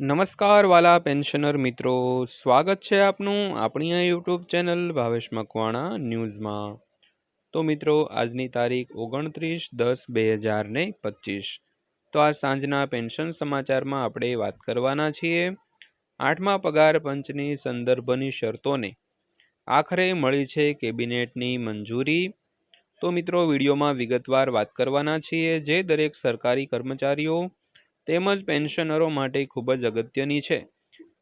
નમસ્કાર વાલા પેન્શનર મિત્રો, સ્વાગત છે આપનું આપણી આ યુટ્યુબ ચેનલ ભાવેશ મકવાણા ન્યૂઝમાં. તો મિત્રો, આજની તારીખ ઓગણત્રીસ દસ બે હજાર ને પચીસ. તો આ સાંજના પેન્શન સમાચારમાં આપણે વાત કરવાના છીએ. આઠમા પગાર પંચની સંદર્ભની શરતોને આખરે મળી છે કેબિનેટની મંજૂરી. તો મિત્રો, વિડીયોમાં વિગતવાર વાત કરવાના છીએ. જે દરેક સરકારી કર્મચારીઓ તેમજ પેન્શનરો માટે ખૂબ જ અગત્યની છે.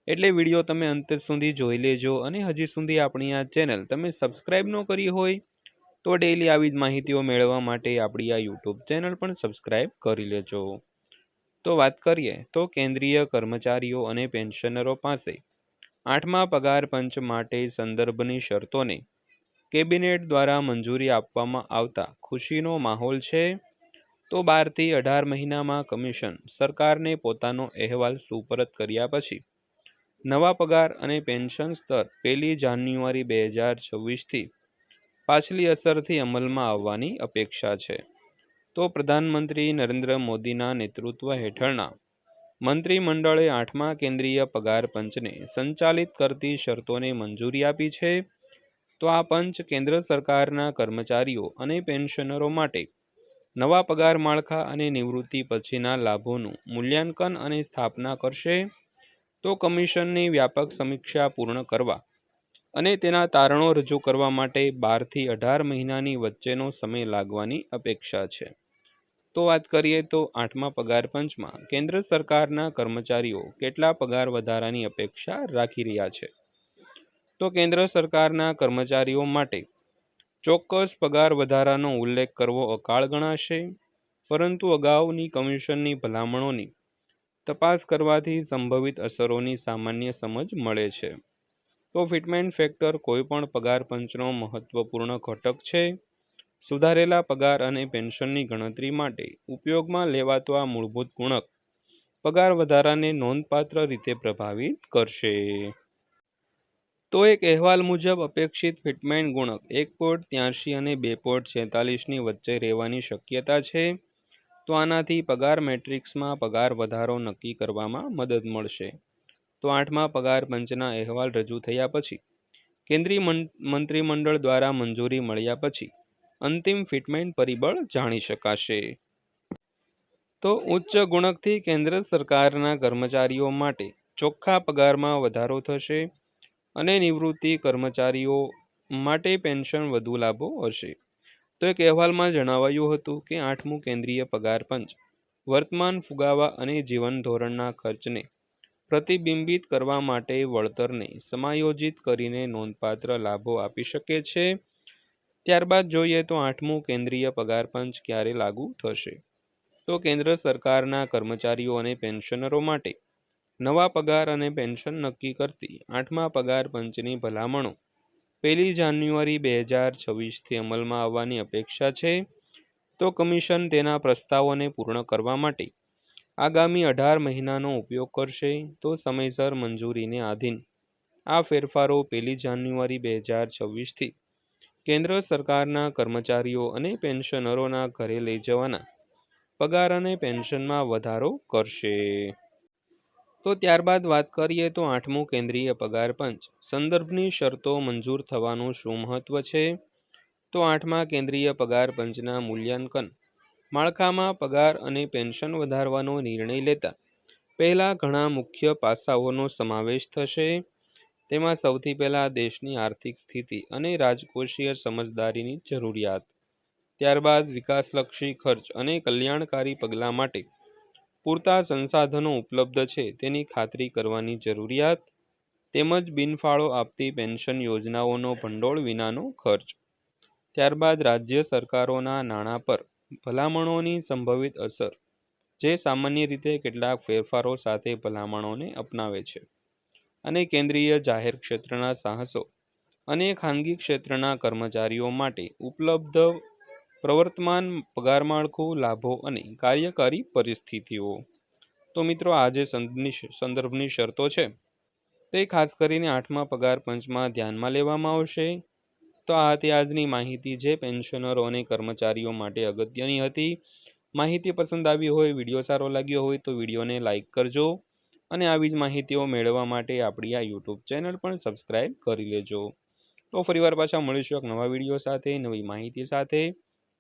એટલે વીડિયો તમે અંત સુધી જોઈ લેજો અને હજી સુધી આપણી આ ચેનલ તમે સબસ્ક્રાઈબ ન કરી હોય તો ડેઈલી આવી જ માહિતીઓ મેળવવા માટે આપણી આ યુટ્યુબ ચેનલ પણ સબસ્ક્રાઈબ કરી લેજો. તો વાત કરીએ તો કેન્દ્રીય કર્મચારીઓ અને પેન્શનરો પાસે આઠમા પગાર પંચ માટે સંદર્ભની શરતોને કેબિનેટ દ્વારા મંજૂરી આપવામાં આવતા ખુશીનો માહોલ છે. તો બારથી અઢાર મહિનામાં કમિશન સરકારને પોતાનો અહેવાલ સુપરત કર્યા પછી નવા પગાર અને પેન્શન સ્તર પહેલી જાન્યુઆરી બે હજાર છવ્વીસથી પાછલી અસરથી અમલમાં આવવાની અપેક્ષા છે. તો પ્રધાનમંત્રી નરેન્દ્ર મોદીના નેતૃત્વ હેઠળના મંત્રીમંડળે આઠમા કેન્દ્રીય પગાર પંચને સંચાલિત કરતી શરતોને મંજૂરી આપી છે. તો આ પંચ કેન્દ્ર સરકારના કર્મચારીઓ અને પેન્શનરો માટે નવા પગાર માળખા અને નિવૃત્તિ પછીના લાભોનું મૂલ્યાંકન અને સ્થાપના કરશે, તો કમિશનની વ્યાપક સમીક્ષા પૂર્ણ કરવા અને તેના તારણો રજૂ કરવા માટે બારથી અઢાર મહિનાની વચ્ચેનો સમય લાગવાની અપેક્ષા છે. તો વાત કરીએ તો આઠમા પગાર પંચમાં કેન્દ્ર સરકારના કર્મચારીઓ કેટલા પગાર વધારાની અપેક્ષા રાખી રહ્યા છે? તો કેન્દ્ર સરકારના કર્મચારીઓ માટે ચોક્કસ પગાર વધારાનો ઉલ્લેખ કરવો અકાળ ગણાશે, પરંતુ અગાઉની કમિશનની ભલામણોની તપાસ કરવાથી સંભવિત અસરોની સામાન્ય સમજ મળે છે. તો ફિટમેન્ટ ફેક્ટર કોઈપણ પગાર પંચનો મહત્વપૂર્ણ ઘટક છે. સુધારેલા પગાર અને પેન્શનની ગણતરી માટે ઉપયોગમાં લેવાતો આ મૂળભૂત ગુણક પગાર વધારાને નોંધપાત્ર રીતે પ્રભાવિત કરશે. તો એક અહેવાલ મુજબ, અપેક્ષિત ફિટમેન્ટ ગુણક એક પોઈન્ટ ત્યાંશી અને બે પોઈન્ટ છેતાલીસની વચ્ચે રહેવાની શક્યતા છે. તો આનાથી પગાર મેટ્રિક્સમાં પગાર વધારો નક્કી કરવામાં મદદ મળશે. તો આઠમા પગાર પંચના અહેવાલ રજૂ થયા પછી, કેન્દ્રીય મંત્રીમંડળ દ્વારા મંજૂરી મળ્યા પછી અંતિમ ફિટમેન્ટ પરિબળ જાણી શકાશે. તો ઉચ્ચ ગુણકથી કેન્દ્ર સરકારના કર્મચારીઓ માટે ચોખ્ખા પગારમાં વધારો થશે. અને નિવૃત્તિ કર્મચારીઓ માટે પેન્શન વધુ લાભો હશે તો એક અહેવાલમાં જણાવાયું હતું કે આઠમું કેન્દ્રીય પગાર પંચ, વર્તમાન ફુગાવા અને જીવન ધોરણના ખર્ચને પ્રતિબિંબિત કરવા માટે વળતરને સમાયોજિત કરીને નોંધપાત્ર લાભો આપી શકે છે. ત્યારબાદ જોઈએ તો આઠમું કેન્દ્રીય પગાર પંચ ક્યારે લાગુ થશે? તો કેન્દ્ર સરકારના કર્મચારીઓ અને પેન્શનરો માટે નવા પગાર અને પેન્શન નક્કી કરતી આઠમા પગાર પંચની ભલામણો. પહેલી જાન્યુઆરી બે હજાર છવ્વીસથી અમલમાં આવવાની અપેક્ષા છે. તો કમિશન તેના પ્રસ્તાવોને પૂર્ણ કરવા માટે આગામી અઢાર મહિનાનો ઉપયોગ કરશે. તો સમયસર મંજૂરીને આધીન. આ ફેરફારો પહેલી જાન્યુઆરી બે હજાર છવ્વીસથી કેન્દ્ર સરકારના કર્મચારીઓ અને પેન્શનરોના ઘરે લઈ જવાના. પગાર અને પેન્શનમાં વધારો કરશે. તો ત્યારબાદ વાત કરીએ તો આઠમું કેન્દ્રીય પગાર પંચ. સંદર્ભની શરતો મંજૂર થવાનું શું મહત્વ છે? તો આઠમા કેન્દ્રીય પગાર પંચના મૂલ્યાંકન. માળખામાં પગાર અને પેન્શન વધારવાનો નિર્ણય લેતા પહેલાં ઘણા મુખ્ય પાસાઓનો સમાવેશ થશે. તેમાં સૌથી પહેલાં દેશની આર્થિક સ્થિતિ અને રાજકોષીય સમજદારીની જરૂરિયાત. ત્યારબાદ વિકાસલક્ષી ખર્ચ અને કલ્યાણકારી પગલાં માટે પૂરતા સંસાધનો ઉપલબ્ધ છે, તેની ખાતરી કરવાની જરૂરિયાત તેમજ બિનફાળો આપતી પેન્શન યોજનાઓનો ભંડોળ વિનાનો ખર્ચ. ત્યારબાદ રાજ્ય સરકારોના નાણાં પર ભલામણોની સંભવિત અસર, જે સામાન્ય રીતે કેટલાક ફેરફારો સાથે ભલામણોને અપનાવે છે અને કેન્દ્રીય જાહેર ક્ષેત્રના સાહસો અને ખાનગી ક્ષેત્રના કર્મચારીઓ માટે ઉપલબ્ધ પ્રવર્તમાન પગાર માળખું, લાભો અને કાર્યકારી પરિસ્થિતિઓ. તો મિત્રો આ જે સંદર્ભની શરતો છે. તે ખાસ કરીને આઠમા પગાર પંચમાં ધ્યાનમાં લેવામાં આવશે. તો આ હતી આજની માહિતી જે પેન્શનરો અને કર્મચારીઓ માટે અગત્યની હતી. માહિતી પસંદ આવી હોય, વીડિયો સારો લાગ્યો હોય, તો વિડીયોને લાઇક કરજો. અને આવી જ માહિતીઓ મેળવવા માટે આપણી આ યુટ્યુબ ચેનલ પણ સબસ્ક્રાઈબ કરી લેજો. તો ફરીવાર પાછા મળીશું એક નવા વીડિયો સાથે, નવી માહિતી સાથે.